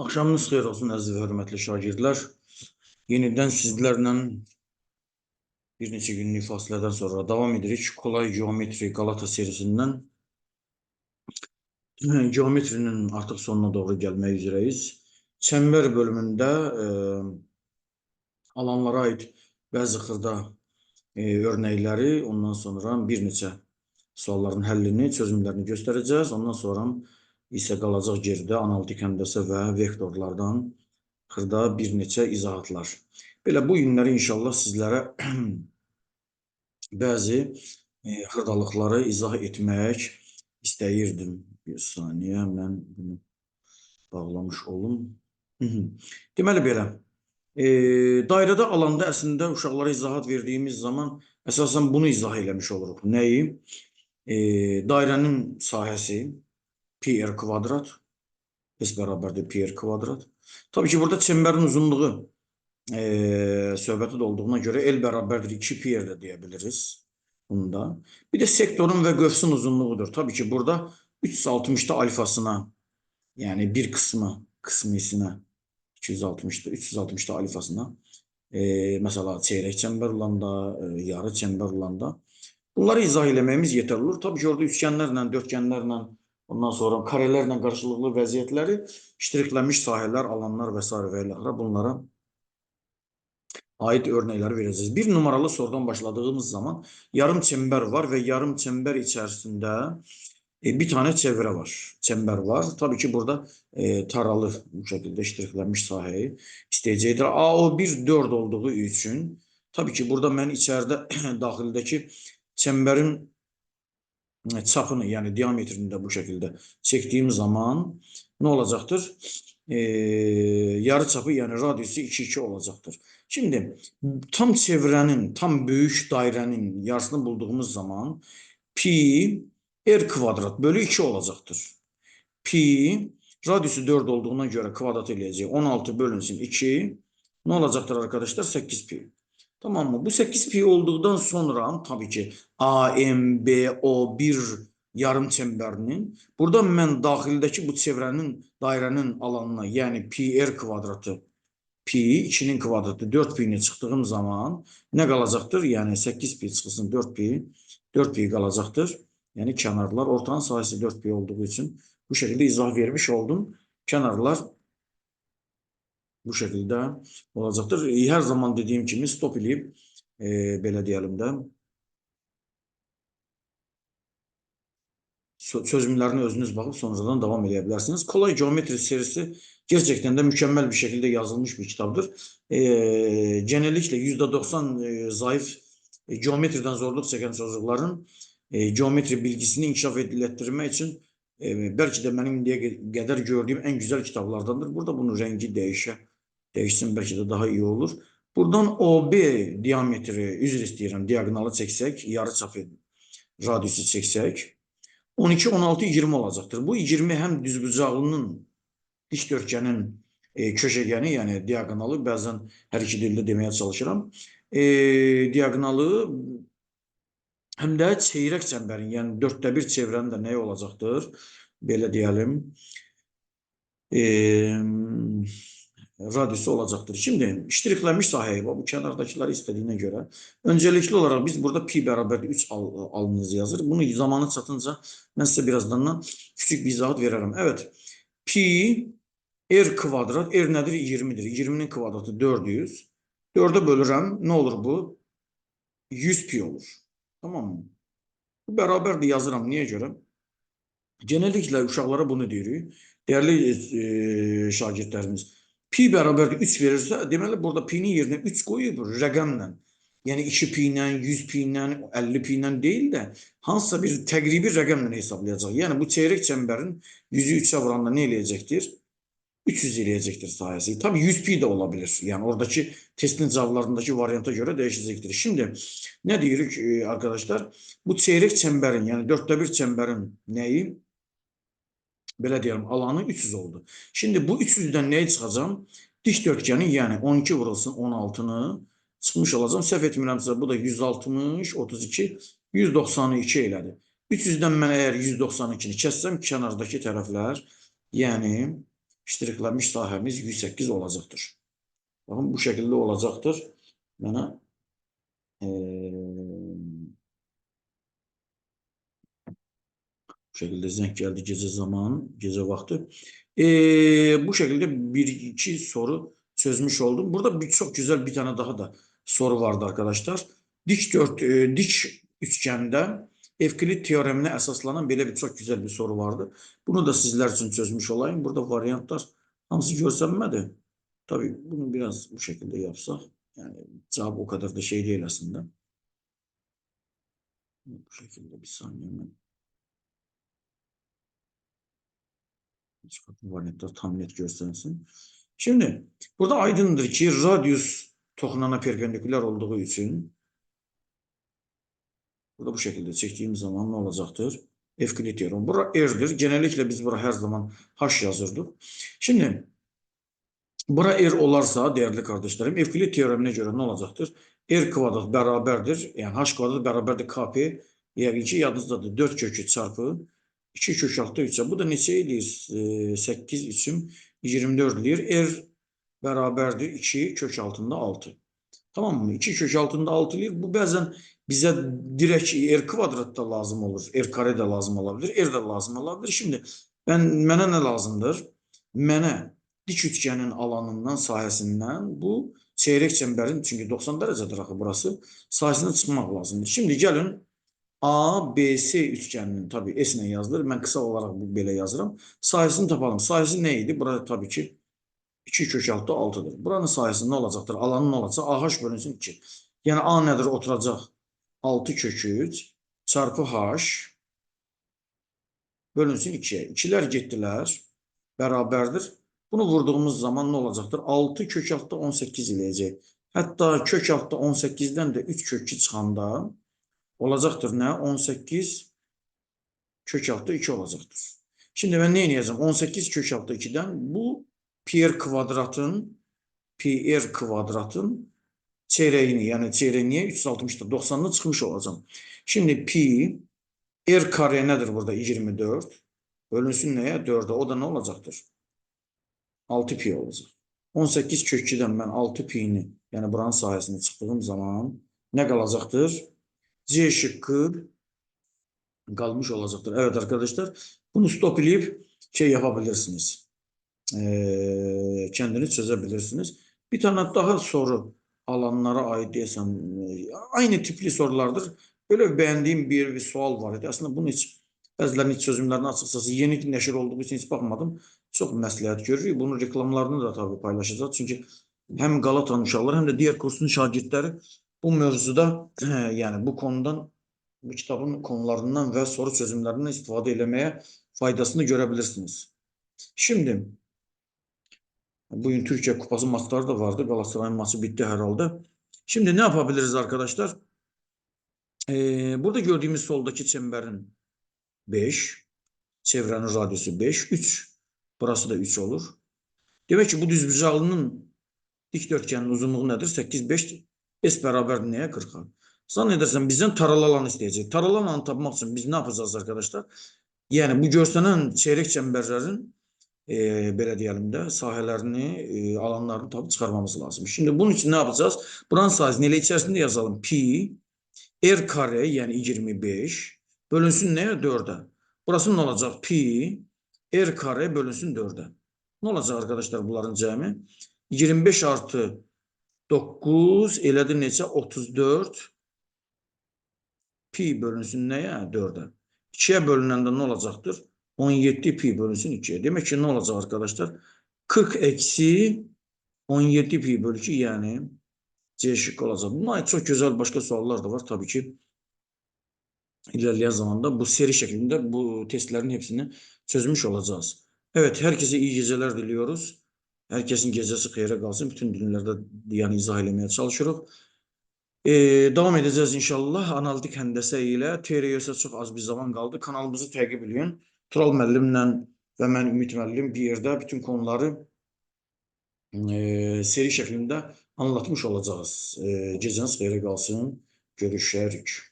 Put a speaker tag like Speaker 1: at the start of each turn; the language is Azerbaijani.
Speaker 1: Axşamınız xeyir olsun əziz və hörmətli şagirdlər. Yenidən sizlərlə bir neçə günlük fasilədən sonra davam edirik. Kolay geometri Galata serisindən geometrinin artıq sonuna doğru gəlmək üzrəyiz. Çəmbər bölümündə e, alanlara aid bəzi xırda e, örnəkləri, ondan sonra bir neçə sualların həllini, çözümlərini göstərəcəz. Ondan sonra isə qalacaq geridə analitik həndəsə və vektorlardan xırda bir neçə izahatlar. Belə bu günləri inşallah sizlərə bəzi e, xırdalıqları izah etmək istəyirdim. Bir saniyə mən bunu bağlamış olum. Deməli belə, e, dairədə alanda əslində uşaqlara izahat verdiyimiz zaman əsasən bunu izah eləmiş oluruq. Nəyi? E, dairənin sahəsi pi r kvadrat s bərabərdir pi r kvadrat. Tabii ki, burada çembərin uzunluğu e, söhbəti də olduğuna görə L bərabərdir 2 pi r də deyə bunda. Bir də sektorun və qövsün uzunluğudur. Tabii ki, burada 360'da alfasına yani bir kısmı kısmısına 260'da 360'da alfasına e, mesela çeyrək çember olanda, e, yarı çember olanda bunları izah eləməyimiz yetərli olur. Tabii ki, orada üçgənlərlə, dörtgənlərlə, ondan sonra karelərlə qarşılıqlı vəziyyətləri iştireklənmiş sahələr, alanlar və s. və ilə bunlara ait örnəkləri verəcəyiz. Bir numaralı sorudan başladığımız zaman yarım çember var və yarım çember içərisində e, bir tane çevre var, çember var. Tabii ki burada e, taralı bu şekilde iştiraklenmiş sahayı isteyecektir. AO1 4 olduğu için tabii ki burada ben içeride dahildeki çemberin çapını yani diametrini de bu şekilde çektiğim zaman ne olacaktır? Ee, yarı çapı yani radyusu 2-2 olacaktır. Şimdi tam çevrenin, tam büyük dairenin yarısını bulduğumuz zaman pi r kvadrat bölü 2 olacaktır. Pi radüsü 4 olduğuna göre kvadrat eləyəcək. 16 bölünsün 2 ne olacaktır arkadaşlar? 8 pi. Tamam mı? Bu 8 pi olduktan sonra tabii ki AMBO1 yarım çemberinin burada mən daxildəki bu çevrənin dairənin alanına yəni pi r kvadratı pi 2'nin kvadratı 4 pi'ni çıxdığım zaman ne qalacaqdır? Yəni 8 pi çıxsın 4 pi 4 pi qalacaqdır. Yani kenarlar ortanın sayısı 4 pi olduğu için bu şekilde izah vermiş oldum. Kenarlar bu şekilde olacaktır. Her zaman dediğim gibi stop eləyib e, belə deyəlim də çözümlərini özünüz baxıb sonradan devam edə bilərsiniz. Kolay geometri serisi gerçekten de mükemmel bir şekilde yazılmış bir kitaptır. E, genellikle %90 e, zayıf e, geometriden zorluk çeken çocukların e, geometri bilgisini inkişaf ettirmək için e, belki de benim indiyə qədər gördüğüm en güzel kitaplardandır. Burada bunun rengi değişe, değişsin belki de daha iyi olur. Buradan OB diametri, üzr istəyirəm, diagonalı çəksək, yarı çapı radiusu çəksək, 12, 16, 20 olacaktır. Bu 20 hem düzbucaqlının dikdörtgenin e, köşegeni yani diagonalı, bəzən hər iki dildə deməyə çalışıram. E, diagonalı Həm də çeyrək çemberin, yəni dörddə bir çevrənin də nəyi olacaqdır? Belə deyəlim, e, radiusu olacaqdır. Şimdi iştiraklanmış sahəyə, bu kənardakiləri istədiyinə görə, öncelikli olarak biz burada pi bərabər 3 al, alınız yazır. Bunu zamanı çatınca mən sizə birazdan küçük bir izahat verərəm. Evet, pi r kvadrat, r nədir? 20'dir. 20'nin kvadratı 400. 4'e bölürəm, ne olur bu? 100 pi olur. Tamam mı? Bu bərabərdir yazıram. Niyə görə? Genelliklə uşaqlara bunu deyirik. Dəyərli e, şagirdlərimiz, pi bərabərdir 3 verirsə, deməli burada pi-nin yerinə 3 qoyub rəqəmlə. Yəni 2 pi ilə, 100 pi ilə, 50 pi ilə deyil də hansısa bir təqribi rəqəmlə hesablayacaq. Yəni bu çeyrək çemberin 100-ü 3-ə vuranda nə eləyəcəkdir? 300 eləyəcəkdir sayəsi. Tabii 100 pi de olabilir. Yani oradaki testin cavablarındaki varyanta göre değişecektir. Şimdi ne diyoruz e, arkadaşlar? Bu çeyrek çemberin yani dörtte bir çemberin neyi? Belə diyelim alanı 300 oldu. Şimdi bu 300'den neyi çıkacağım? Dikdörtgenin yani 12 vurulsun 16'nı çıkmış olacağım. Səhv etmirəmsə bu da 160, 32, 192 elədi. 300'den mən əgər 192-ni kəssəm kənardakı tərəflər, yəni ştrixlənmiş sahəmiz 108 olacaqdır. Bakın bu şekilde olacaktır. Bana eee şekilde zəng geldi gece zaman, gece vakti. Eee, bu şekilde bir iki soru çözmüş oldum. Burada bir, çok güzel bir tane daha da soru vardı arkadaşlar. Dik dört, eee, dik üçgende Evklit teoremine esaslanan böyle bir çok güzel bir soru vardı. Bunu da sizler için çözmüş olayım. Burada varyantlar hamısı görsənmədi. Tabii bunu biraz bu şekilde yapsak yani cevap o kadar da şey değil aslında. Bu şekilde bir saniye hemen. Varyantlar tam net göstersin. Şimdi burada aydındır ki radyus toxunana perpendiküler olduğu için burada bu şekilde çektiğim zaman ne olacaktır? Evklit teoremi. Bura R'dir. Genellikle biz bura her zaman H yazırdık. Şimdi Bura R olarsa değerli kardeşlerim Evklit teoremine göre ne olacaktır? R kvadrat beraberdir. Yani H kvadrat beraberdir KP. Yani ki yadınızdadır. 4 kökü çarpı 2 kök altı 3. Bu da neçə eləyir? 8 üçün 24 eləyir. R beraberdir 2 kök altında 6. Tamam mı? 2 kök altında 6 eləyir. Bu bəzən bizə direkt R kvadrat da lazım olur. R kare de lazım olabilir. R de lazım olabilir. Şimdi ben mənə nə lazımdır? Mənə dik üçgenin alanından sahəsindən bu çeyrek çemberin çünkü 90 derecedir axı burası sahəsindən çıxmaq lazımdır. Şimdi gəlin A, B, C üçgeninin tabii S ile yazılır. Ben kısa olarak bu belə yazıram. Sahəsini tapalım. Sahəsi ne idi? Burada tabii ki 2 kök altı 6'dır. Buranın sahəsi ne olacaktır? Alanı ne olacaq? AH bölünsün 2. Yani A nedir? Oturacaq 6 kök 3 çarpı H bölünsün 2'ye. 2'ler getdilər. Bərabərdir. Bunu vurduğumuz zaman ne olacaktır? 6 kök altı 18 eləyəcək. Hətta kök altı 18'den de 3 kökü çıxanda olacaktır ne? 18 kök altı 2 olacaktır. Şimdi ben ne yazacağım? 18 kök altı 2'den bu pi r kvadratın pi r kvadratın çeyreğini yani çeyreği niye 360'da 90'ını çıkmış olacağım. Şimdi pi r kare nedir burada? 24 bölünsün neye? 4'e. O da ne olacaktır? 6 pi olacak. 18 kök 2'den ben 6 pi'ni yani buranın sayesinde çıktığım zaman ne kalacaktır? C şıkkı kalmış olacaktır. Evet arkadaşlar bunu stopleyip şey yapabilirsiniz. Ee, kendiniz çözebilirsiniz. Bir tane daha soru alanlara ait desem aynı tipli sorulardır. Böyle beğendiğim bir, bir sual var idi. Aslında bunu hiç bəzilərinin hiç çözümlərini açıkçası yeni neşir olduğu için hiç bakmadım. Çok məsləhət görürük. Bunun reklamlarını da tabii paylaşacağız. Çünkü hem Galata'nın uşaqları hem de diğer kursun şagirdləri bu mövzuda yani bu konudan bu kitabın konularından ve soru çözümlerinden istifade etmeye faydasını görebilirsiniz. Şimdi bugün Türkiye Kupası maçları da vardı. Galatasaray'ın maçı bitti herhalde. Şimdi ne yapabiliriz arkadaşlar? Ee, burada gördüğümüz soldaki çemberin 5, çevrenin radyosu 5, 3. Burası da 3 olur. Demek ki bu düzbucağlının dikdörtgenin uzunluğu nedir? 8, 5, S beraber neye? 40'a. Zannedersem bizden taralı alan isteyecek. Taralı alanı tapmak için biz ne yapacağız arkadaşlar? Yani bu görsenen çeyrek çemberlerin e, belə deyəlim də sahələrini, e, alanlarını tapıb çıxarmamız lazım. Şimdi bunun için ne yapacağız? Buranın sahəsini elə içərisində yazalım. Pi r kare yani 25 bölünsün neye? 4'e. Burası ne olacak? Pi r kare bölünsün 4'e. Ne olacak arkadaşlar bunların cəmi? 25 artı 9 elədi neçə? 34 pi bölünsün neye? 4'e. 2'ye bölünəndə ne olacaktır? 17 pi bölünsün 2'ye. Demek ki ne olacak arkadaşlar? 40 eksi 17 pi bölü 2 yani C şıkkı olacak. Buna ait çok güzel başka sorular da var. Tabii ki ilerleyen zamanda bu seri şeklinde bu testlerin hepsini çözmüş olacağız. Evet herkese iyi geceler diliyoruz. Herkesin gecesi hayra kalsın. Bütün dinlerde yani izah etmeye çalışıyoruz. Ee, devam edeceğiz inşallah. Analitik həndəsə ilə TRY-sə çox az bir zaman qaldı. Kanalımızı təqib edin. Tural müəllimlə və mən Ümid müəllim bir yerdə bütün konuları e, seri şeklinde anlatmış olacağız. E, geceniz xeyrə qalsın. Görüşərik.